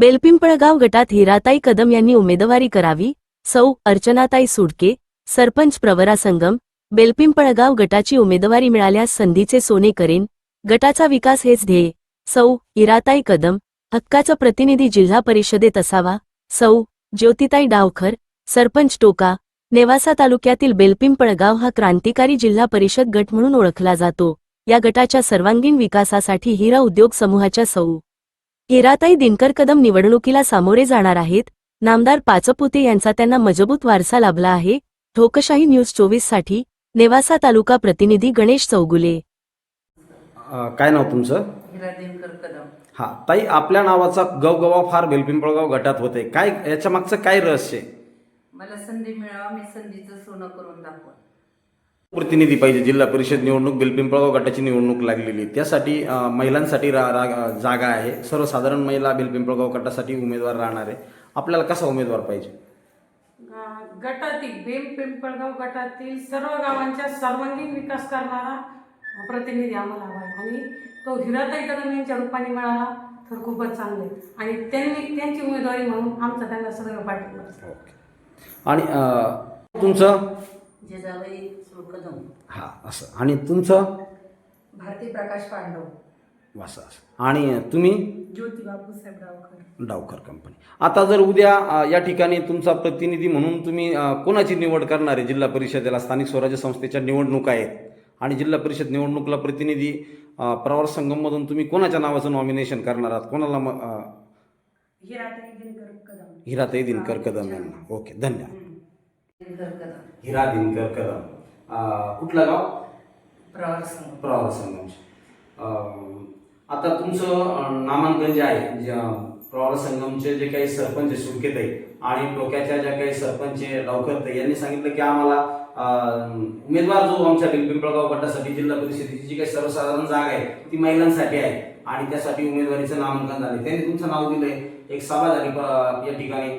बेलपिंपळगाव गटात हिराताई कदम यांनी उमेदवारी करावी सौ. अर्चनाताई सुडके सरपंच प्रवरा संगम बेलपिंपळगाव गटाची उमेदवारी मिळाल्यास संधीचे सोने करेन गटाचा विकास हेच ध्येय सौ. हिराताई कदम हक्काचा प्रतिनिधी जिल्हा परिषदेत असावा सौ. ज्योतिताई डावखर सरपंच टोका नेवासा तालुक्यातील बेलपिंपळगाव हा क्रांतिकारी जिल्हा परिषद गट म्हणून ओळखला जातो या गटाच्या सर्वांगीण विकासासाठी हिरा उद्योग समूहाच्या सौ. हिराताई दिनकर कदम निवडणुकीला सामोरे जाणार आहेत. नामदार पाचपुते यांचा त्यांना मजबूत वारसा लाभला आहे. ठोकशाही न्यूज चोवीससाठी नेवासा तालुका प्रतिनिधी गणेश चौगुले. काय नाव तुमचं? हिरा दिनकर कदम. हा ताई आपल्या नावाचा गवगवा फार बेलपिंपळगाव गटात होते. काय याच्या मागचं काय रहस्य? आहे मला संधी मिळावा मी संधीचं सोनं करून दाखवा प्रतिनिधी पाहिजे. जिल्हा परिषद निवडणूक बेलपिंपळगाव गटाची निवडणूक लागलेली. त्यासाठी महिलांसाठी रा, रा, जागा आहे. सर्वसाधारण महिला बेलपिंपळगाव गटासाठी उमेदवार राहणार आहे. आपल्याला कसा उमेदवार पाहिजे? गटातील बेल पिंपळगाव गटातील सर्व गावांचा सर्वांगीण विकास करणारा प्रतिनिधी आम्हाला हवा आहे. आणि तो हिराताई कदम यांच्या रूपाने मिळाला तर खूपच चांगले आणि त्यांनी त्यांची उमेदवारी म्हणून आमचा त्यांना सदैव पाठिंबा. आणि तुमचं? जिजाबाई हा असं. आणि तुमचं? भारती प्रकाश पांडव. असं असं आणि तुम्ही? ज्योती बापूसाहेब डावकर डावकर कंपनी आता जर उद्या या ठिकाणी तुमचा प्रतिनिधी म्हणून तुम्ही कोणाची निवड करणार आहे? जिल्हा परिषदेला स्थानिक स्वराज्य संस्थेच्या निवडणुका आहेत. आणि जिल्हा परिषद निवडणुकीला प्रतिनिधी प्रवार संगममधून तुम्ही कोणाच्या नावाचं नॉमिनेशन करणार आहात? कोणाला हिराताई दिनकर कदम यांना. ओके धन्यवाद. दिनकर कदम हिरा दिनकर कदम अ, कुठलं गाव? प्रवार संघ अं, आता तुमचं अं, नामांकन जे आहे जे, अं, संगमचे जे काही सरपंच आहे सुरकेताई आणि डोक्याच्या ज्या काही सरपंच डावकरताई यांनी सांगितलं की आम्हाला अं, उमेदवार जो आमच्या पिंपळगाव गटासाठी जिल्हा परिषदेची जी काही सर्वसाधारण जागा आहे ती महिलांसाठी आहे आणि त्यासाठी उमेदवारीचं नामांकन झाले त्यांनी तुमचं नाव दिलंय. एक सभा झाली या ठिकाणी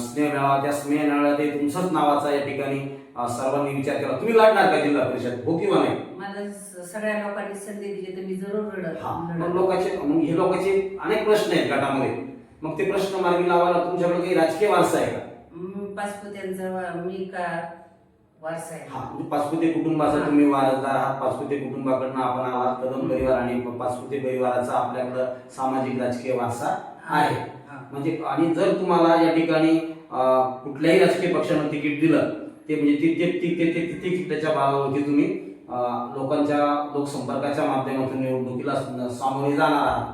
स्नेह मेळावा त्या स्नेह मेळाव्यात ते तुमचंच नावाचा या ठिकाणी सर्वांनी विचार केला. तुम्ही लढणार का जिल्हा परिषद? हो किंवा नाही? मला सगळ्या लोकांनी संधी दिली तर मी जरूर मग. लोकांचे मग हे लोकांचे अनेक प्रश्न आहेत गटामध्ये. मग ते प्रश्न मार्गी लावायला तुमच्याकडे काही राजकीय वारसा आहे का? मी पाचपुत्यांचा वा- मी का वारसा आहे? हा म्हणजे पाचपुते कुटुंबाचा तुम्ही वारसदार आहात पाचपुते कुटुंबाकडनं आपण आलात कदम परिवार आणि पाचपुते परिवाराचा आपल्याकडं सामाजिक राजकीय वारसा आहे. म्हणजे आणि जर तुम्हाला या ठिकाणी कुठल्याही राजकीय पक्षानं तिकीट दिलं ते म्हणजे ती ते ती- ते- ते- ते- ते- त्याच्या भागावरती तुम्ही लोकांच्या लोकसंपर्काच्या माध्यमातून निवडणुकीला सामोरे जाणार आहात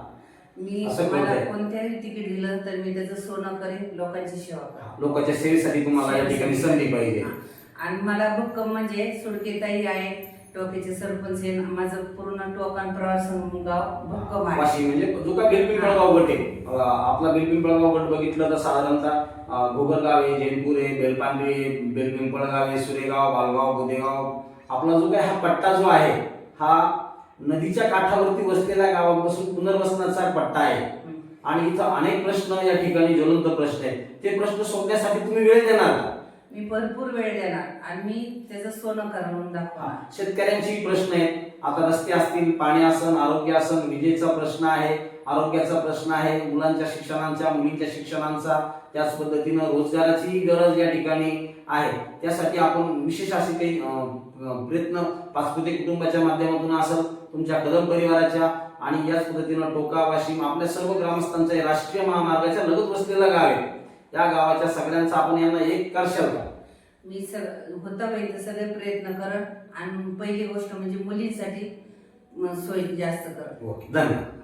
मी. कोणत्याही तिकीट दिलं तर मी त्याचं सोनं करेन लोकांची सेवा लोकांच्या सेवेसाठी तुम्हाला या ठिकाणी संधी पाहिजे. आणि मला भक्कम म्हणजे सुडकेताई आहे टोकेचे सरपंच आहे माझं पूर्ण टोकान प्रवार गाव भक्कम आहे. वाशी म्हणजे जो काय बेलपिंपळगाव गट आहे अं, आपला बेलपिंपळगाव गट बघितलं तर साधारणतः अं, गोगलगाव आहे जैनपूर आहे बेलपांडे आहे बेलपिंपळगाव आहे सुरेगाव बालगाव गोदेगाव. आपला जो काय हा पट्टा जो आहे हा नदीच्या काठावरती वसलेल्या गावापासून पुनर्वसनाचा पट्टा आहे. आणि इथं अनेक प्रश्न या ठिकाणी ज्वलंत प्रश्न आहेत. ते प्रश्न सोडण्यासाठी तुम्ही वेळ देणार का? मी भरपूर वेळ देणार आणि मी त्याचं सोनं करून दाखवणार. शेतकऱ्यांची प्रश्न आहेत. आता रस्ते असतील पाणी असन आरोग्य असन विजेचा प्रश्न आहे आरोग्याचा प्रश्न आहे मुलांच्या शिक्षणांचा मुलींच्या शिक्षणांचा त्याच पद्धतीनं रोजगाराची गरज या ठिकाणी आहे. त्यासाठी आपण विशेष असे काही प्रयत्न पाचपुते कुटुंबाच्या माध्यमातून असेल तुमच्या कदम परिवाराच्या आणि याच पद्धतीनं टोका वाशिम आपल्या सर्व ग्रामस्थांचा राष्ट्रीय महामार्गाच्या लगत बसलेला गाव आहे. या गावाच्या सगळ्यांचा आपण यांना एक करशाल का मी सग होता पाहिजे सगळे प्रयत्न करत आणि पहिली गोष्ट म्हणजे मुलींसाठी सोय जास्त करत. ओके धन्यवाद.